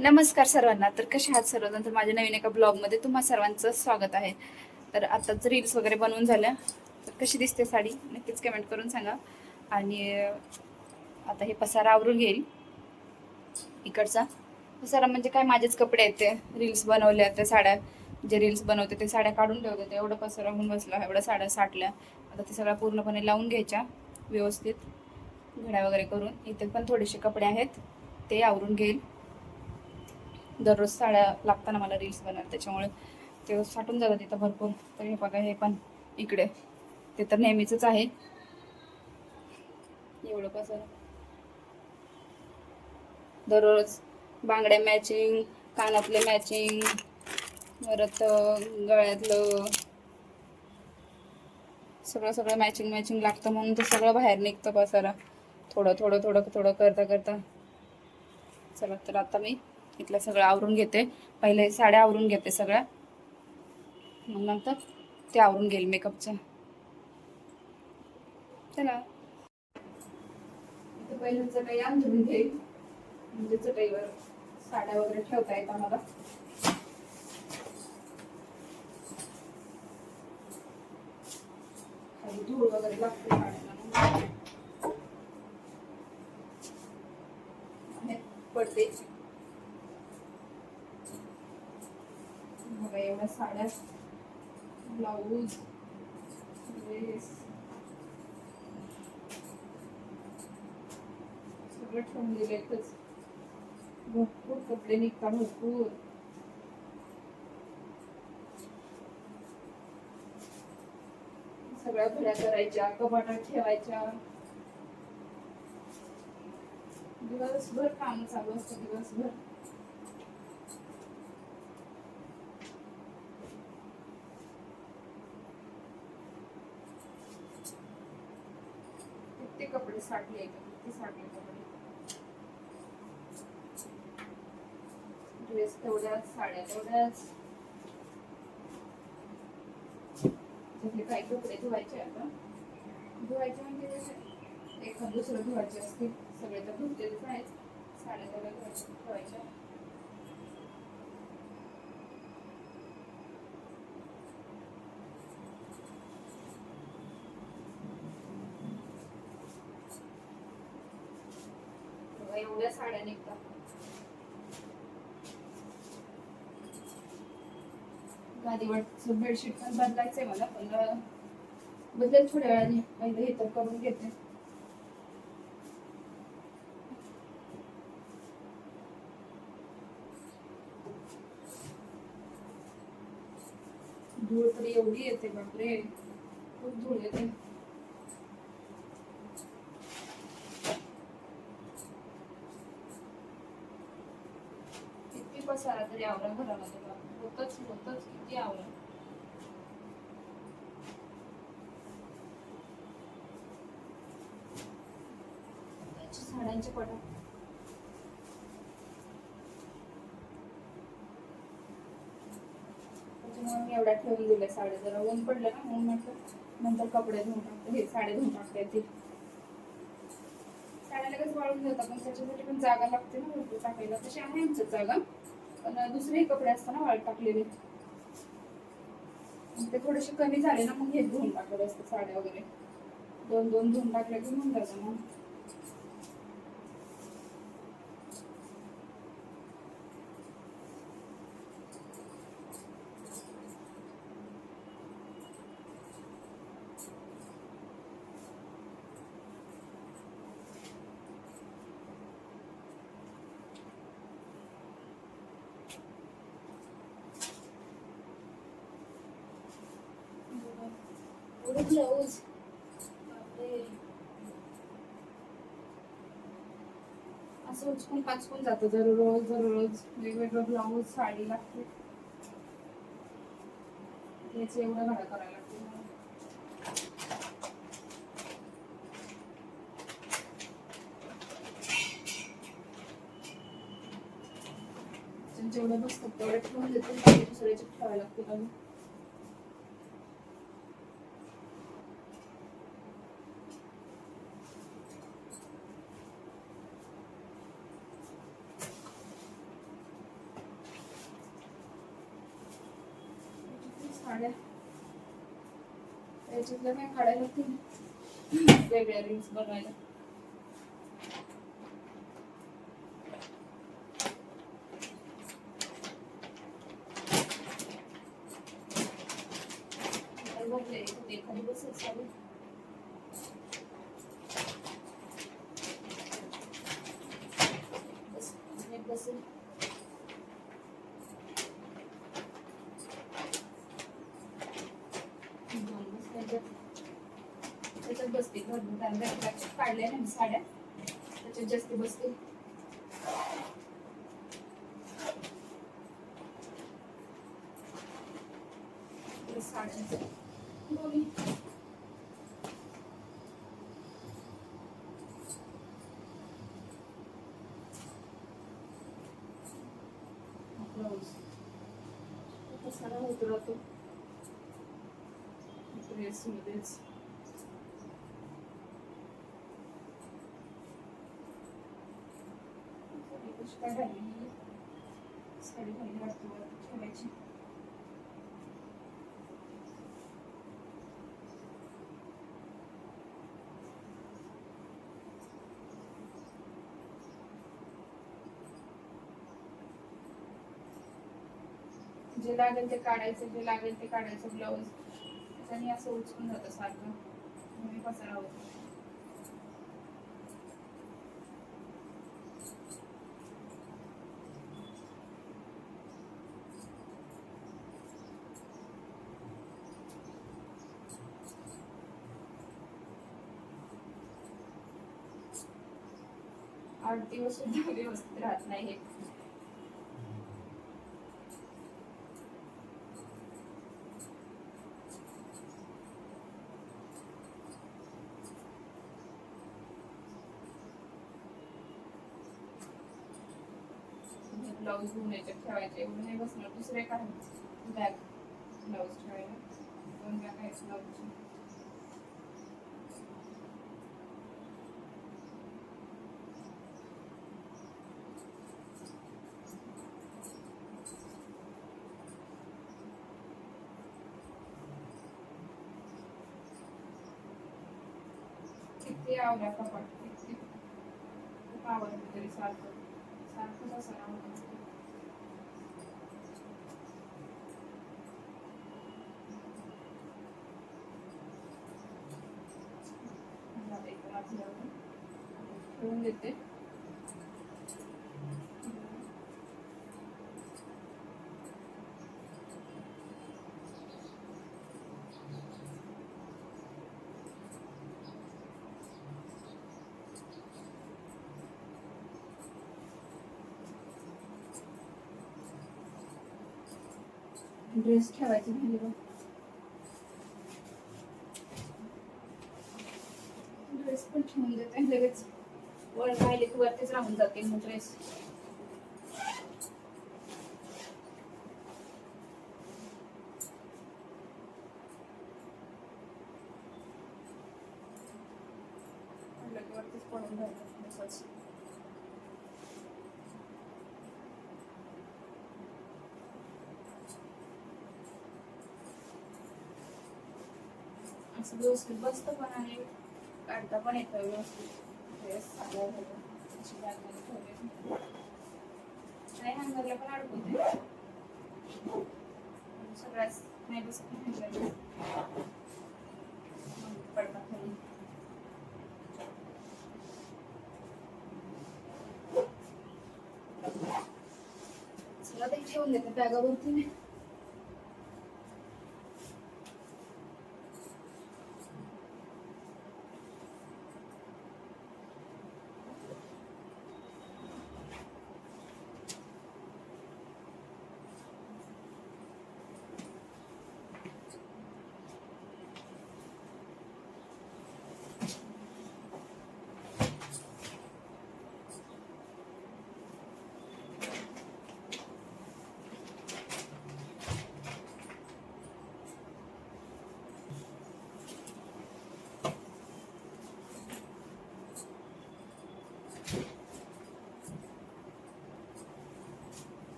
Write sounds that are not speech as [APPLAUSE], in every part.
नमस्कार सर्वांना. तर कसे आहात सर्वजण? तर माझ्या नवीन एका ब्लॉगमध्ये तुम्हा सर्वांचं स्वागत आहे. तर आताच रील्स वगैरे बनवून झाल्या. तर कशी दिसते साडी? नक्कीच कमेंट करून सांगा. आणि आता हे पसारा आवरून घेईल. इकडचा. पसारा म्हणजे काय? माझेच कपडे आहेत ते. रील्स बनवल्या त्या साड्या. जे रील्स बनवते ते साड्या काढून ठेवते. ते एवढं पसारा होऊन बसला. एवढ्या साड्या साठल्या. आता ते सगळ्या पूर्णपणे लावून घ्यायच्या. व्यवस्थित. घड्या वगैरे करून. इथे पण थोडेसे कपडे आहेत. ते आवरून घेईल. दररोज साड्या लागताना मला रील्स बनवायला त्याच्यामुळे ते साठून जातात तिथं भरपूर. तर हे बघा हे पण इकडे. ते तर नेहमीच आहे. एवढं कसं? दररोज बांगड्या मॅचिंग कानातले मॅचिंग परत गळ्यातलं सगळं सगळं मॅचिंग मॅचिंग लागतं म्हणून ते सगळं बाहेर निघतं पसारा. थोडं थोडं थोडं थोडं करता करता. चला तर आता मी इथलं सगळं आवरून घेते. पहिले साड्या आवरून घेते सगळ्या. मग नंतर ते आवरून घेईल मेकअपचं. चला. इथं चटई अंथरून घेईल म्हणजे चटईवर साड्या वगैरे ठेवता येत आम्हाला. खाली धूळ वगैरे लागते साड्यांना पडते बघा साड्या ब्लाऊज ड्रेस सगळं ठेवून दिले भरपूर कपडे निघतात भरपूर. सगळ्या भऱ्या करायच्या कपाटात ठेवायच्या. दिवसभर काम चालू असतं दिवसभर किती कपडे साठले इथं, किती साठले कपडे ड्रेस तेवढ्याच साड्या तेवढ्याच. म्हणजे काही कपडे धुवायचे आता धुवायचे म्हणजे कसे एखाद दुसरं धुवायचे असतील सगळे तर धुतलेलेच आहेत. साड्या तेवढ्या धुवायच्या ठेवायच्या बघा, एवढ्या साड्या निघतात गादीवरचं बेडशीट पण बदलायचंय मला पण बदलेल थोड्या वेळाने. पहिले हे तर करून घेते. धूळ तर एवढी येते बापरे. खूप धूळ येते. किती पसारा तरी आवरा घरामध्ये होतच होतच. किती आवड. झाडांचे साड्यांचे त्याच्यामुळे मी एवढ्या ठेवून दिल्या साड्या. जरा ऊन पडलं ना म्हणून म्हटलं नंतर कपडे धुवून टाकते. हे साड्या धुवून टाकता येतील साड्या लगेच वाळून जातात पण त्याच्यासाठी पण जागा लागते ना भरपूर टाकायला. तशी आहे आमच्या जागा. पण दुसरेही कपडे असताना वाळत टाकलेले. ते थोडेसे कमी झाले ना मग हे धुवून टाकत असते साड्या वगैरे. दोन दोन धुवून टाकल्या की होऊन जातं मग एवढे ब्लाऊज असं उचकून पाचकून जातं दररोज दररोज. वेगवेगळं ब्लाऊज साडी लागते. याचं एवढं भाडं करायला लागते. जेवढं बसतात तेवढे ठेवून देते. दुसऱ्याचे ठेवायला लागते अजून साड्या त्याच्यातल्या काय काढायला लागतील वेगळ्या रिंग्स बनवायला. आता बघले एखादी बसेल चालू. बस बसेल दोन बस त्याच्यात बसतील भरपूर कारण काढल्या ना साड्या. त्याच्यात जास्त बसतील इकडे साड्यांचं दोन्ही ब्लाऊज कसा होत राहतो ड्रेसमध्येच साडी पुष्कळ झालेली राहिली पहिली वाटतो ठेवायची जे लागेल ते काढायचं जे लागेल ते काढायचं ब्लाऊज त्याच्याने असं उचलून जातं सारखं. मी पसरा होतो. आठ दिवस सुद्धा व्यवस्थित राहत नाही हे. ब्लाऊज धुवून याच्यात ठेवायचे. एवढं नाही बसणार. दुसरे काय? बॅग ब्लाऊज ठेवायला. दोन बॅग आहेत ब्लाऊजची ते आवडा कपाट किती खूप आवडतं तरी सारखं. सारखंच असं आवडतं. ठेवून देते. ड्रेस ठेवायचे झाले बघ. ड्रेस पण ठेवून देते लगेच. वर राहिले की वरतीच राहून जाते मग ड्रेस वरतीच पडून राहिलं तसंच असं व्यवस्थित बसतं पण आणि काढता पण येतं व्यवस्थित. ड्रेस साधा नाही हँगरला पण अडकवते सगळ्याच नाही बसत हँगरला. पडता खाली. चला ते ठेवून देते. बॅगावरती मी.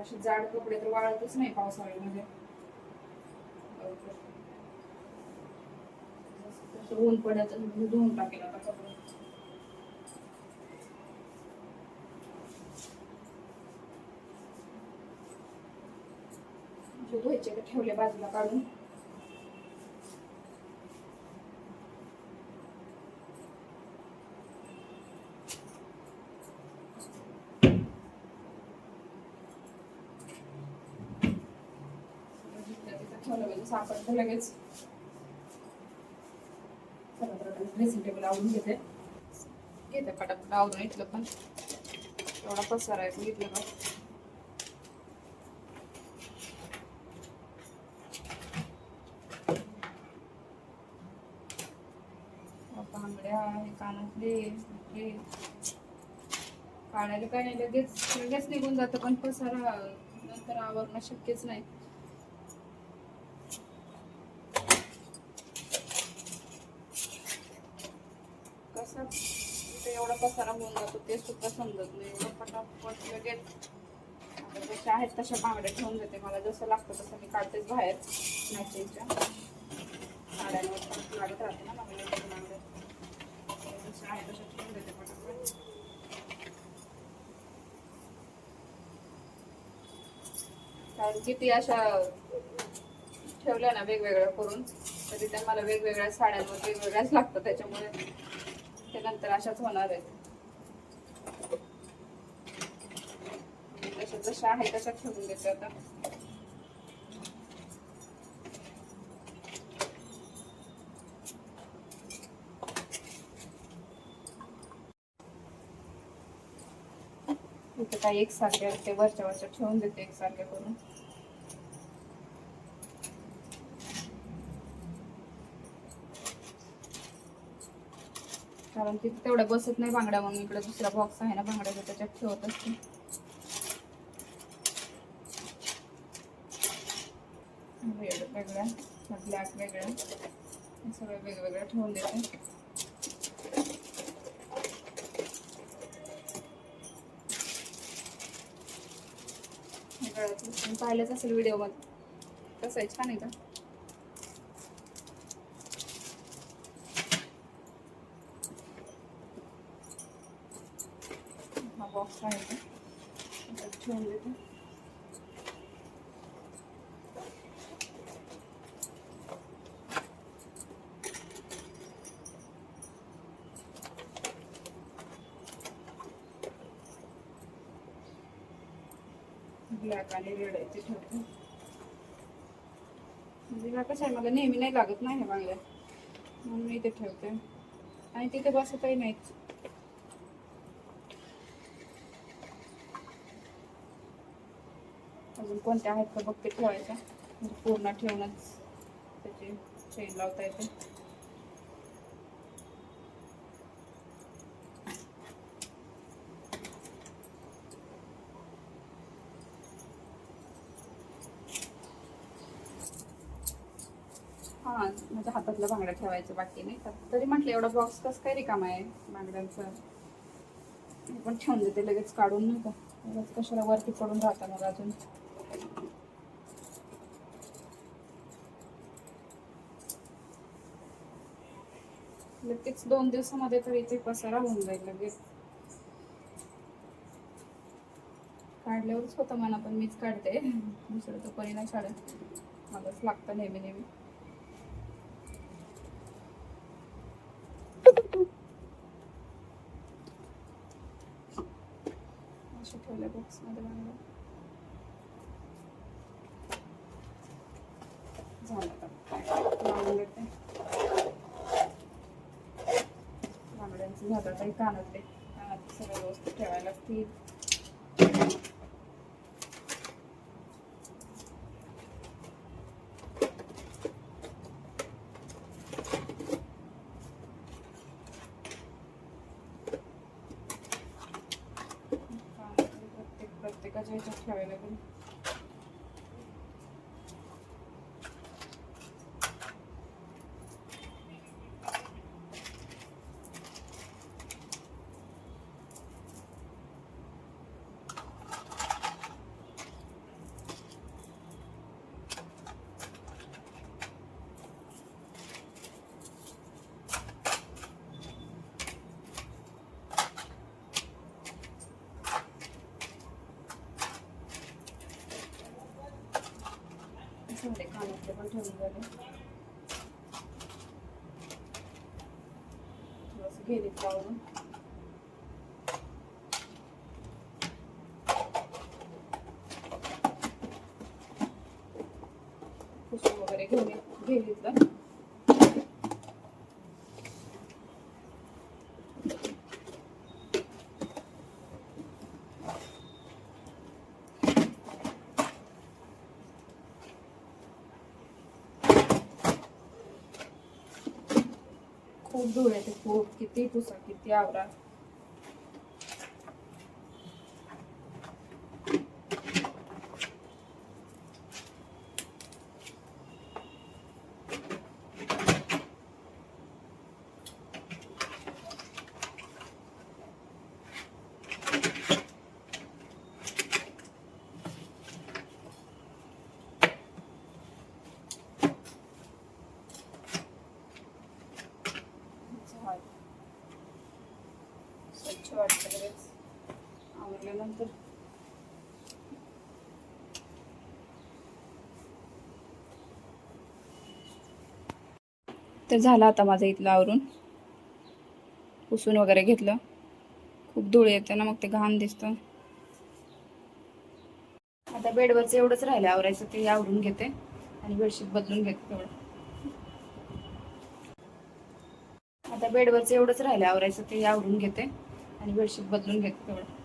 असे जाड कपडे तर वाळतच नाही पावसाळ्यामध्ये. ऊन पडत धुवून टाकेल आता कपडे. धुवायचे का ठेवले बाजूला काढून. म्हणजे लगेच. ड्रेसिंग टेबल आवडून घेते. घेते पटापट आवडून इथलं पण. एवढा पसारा आहे घेतलं का? बांगड्या हे कानातले हे काढायला काय नाही लगेच लगेच निघून जातं पण पसारा नंतर आवरणं शक्यच नाही कसं इथे एवढा पसारा होऊन जातो ते सुद्धा समजत नाही. एवढं पटापट लगेच आता जशा आहेत तशा बांगड्या ठेवून देते. मला जसं लागतं तसं मी काढतेच बाहेर मॅचिंगच्या. साड्यांवर पण लागत राहते ना बांगड्या बांगड्या. जशा आहेत तशा ठेवून देते पटापट. कारण किती अशा ठेवल्या ना वेगवेगळ्या करून तरी त्या मला वेगवेगळ्या साड्यांवर वेगवेगळ्याच लागतं त्याच्यामुळे ते नंतर अशाच होणार आहेत. तशा जशा आहे तशा ठेवून देते आता. काही एकसारखे आहेत ते वरच्या वरच्या ठेवून देते एकसारखे करून. कारण तिथे तेवढ्या बसत नाही बांगड्या म्हणून. इकडे दुसरा बॉक्स आहे ना बांगड्याचा त्याच्यात ठेवत असते. रेड वेगळ्या ब्लॅक वेगळ्या सगळं वेगवेगळ्या ठेवून देते. पाहिलंच असेल व्हिडिओमध्ये. कसं आहे? छान आहे का हा बॉक्स आहे का त्याच्यात ठेवून देते ब्लॅक आणि रेड आहे ते ठेवते म्हणजे ह्या कसं आहे मला नेहमी नाही लागत नाही ह्या बांगड्या म्हणून मी इथे ठेवते. आणि तिथे बसतही नाहीत. अजून कोणत्या आहेत का बघते ठेवायच्या म्हणजे पूर्ण ठेवूनच त्याची चेन लावता येते हा माझ्या बांगडा ठेवायचं बाकी नाही तर तरी म्हटलं एवढा बॉक्स कसं काय रिकामा आहे बांगड्यांचं पण ठेवून देते लगेच काढून नाही का? लगेच कशाला वरती पडून राहतं मग अजून. लगेच दोन दिवसामध्ये तर इथे पसारा होऊन जाईल लगेच. काढल्यावरच होतं म्हणा पण मीच काढते. [LAUGHS] दुसरं तर कोणी नाही काढत. मलाच लागतं नेहमी नेहमी अशा बॉक्समध्ये बांधलं झालं आता लावून देते बांगड्यांचं झालं काही कानातले व्यवस्थित ठेवायला लागतील খাবেন এখন कानातले पण ठेवून झाले थोडंसं घेणे लावून पुसून वगैरे घेऊन घे घेतलं खूप धूळ येते खूप किती पुसा किती आवरा. स्वच्छ वाटतं लगेच. आवडल्यानंतर तर झालं आता माझं इथलं आवरून. पुसून वगैरे घेतलं. खूप धूळ येते ना मग ते घाण दिसतं. आता बेडवरचं एवढंच राहिलं आवरायचं ते आवरून घेते. आणि बेडशीट बदलून घेते तेवढं. आता बेडवरचं एवढंच राहिलं आवरायचं ते आवरून घेते. आणि बेडशीट बदलून घेतो तेवढं.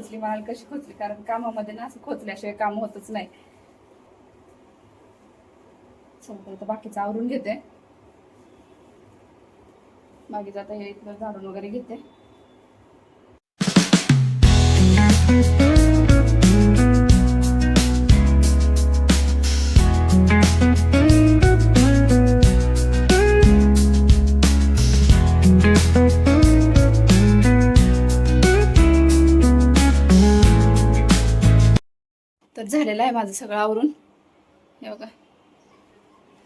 खोचली म्हणाल कशी खोचली? कारण कामामध्ये ना असं खोचल्याशिवाय काम होतच नाही. चला बाकीचं आवरून घेते. बाकीच आता हे इथलं झाडून वगैरे घेते. झालेलं आहे माझं सगळं आवरून. हे बघा.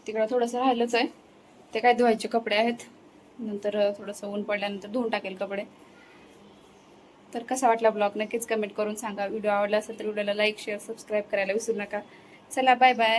तिकडं थोडंसं राहिलंच आहे. ते काय धुवायचे कपडे आहेत. नंतर थोडंसं ऊन पडल्यानंतर धुवून टाकेल कपडे. तर कसा वाटला ब्लॉग? नक्कीच कमेंट करून सांगा. व्हिडिओ आवडला असेल तर व्हिडिओला लाईक शेअर सबस्क्राईब करायला विसरू नका. चला बाय बाय